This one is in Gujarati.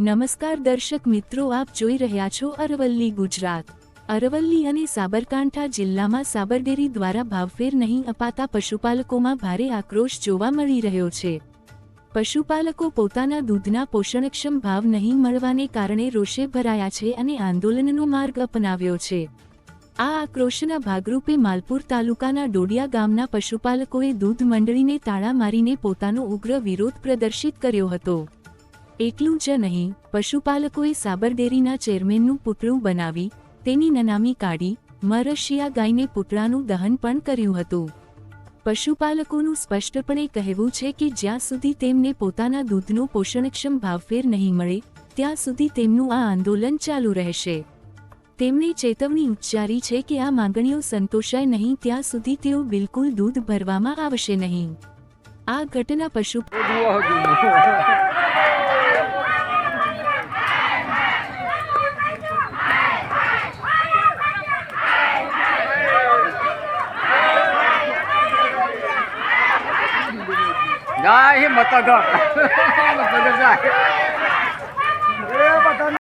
નમસ્કાર દર્શક મિત્રો, આપ જોઈ રહ્યા છો અરવલ્લી, ગુજરાત. અરવલ્લી અને સાબરકાંઠા જિલ્લામાં સાબરડેરી દ્વારા ભાવફેર નહીં અપાતા પશુપાલકોમાં ભારે આક્રોશ જોવા મળી રહ્યો છે. પશુપાલકો પોતાના દૂધના પોષણક્ષમ ભાવ નહીં મળવાને કારણે રોષે ભરાયા છે અને આંદોલનનો માર્ગ અપનાવ્યો છે. આ આક્રોશના ભાગરૂપે માલપુર તાલુકાના ડોડિયા ગામના પશુપાલકોએ દૂધ મંડળીને તાળા મારીને પોતાનો ઉગ્ર વિરોધ પ્રદર્શિત કર્યો હતો. એટલું જ નહીં, પશુપાલકોએ સાબરડેરીના ચેરમેનનું પુતળું બનાવી, તેની નનામી કાઢી મરશિયા ગાયને પુતળાનું દહન પણ કર્યું હતું. પશુપાલકોનું સ્પષ્ટપણે કહેવું છે કે જ્યાં સુધી તેમને પોતાના દૂધનો પોષણક્ષમ ભાવફેર નહીં મળે, ત્યાં સુધી તેમનું આ આંદોલન ચાલુ રહેશે. તેમણે ચેતવણી ઉચ્ચારી છે કે આ માંગણીઓ સંતોષાય નહીં ત્યાં સુધી તેઓ બિલકુલ દૂધ ભરવામાં આવશે નહીં. આ ઘટના પશુ જાય મતગર મતગર જાય.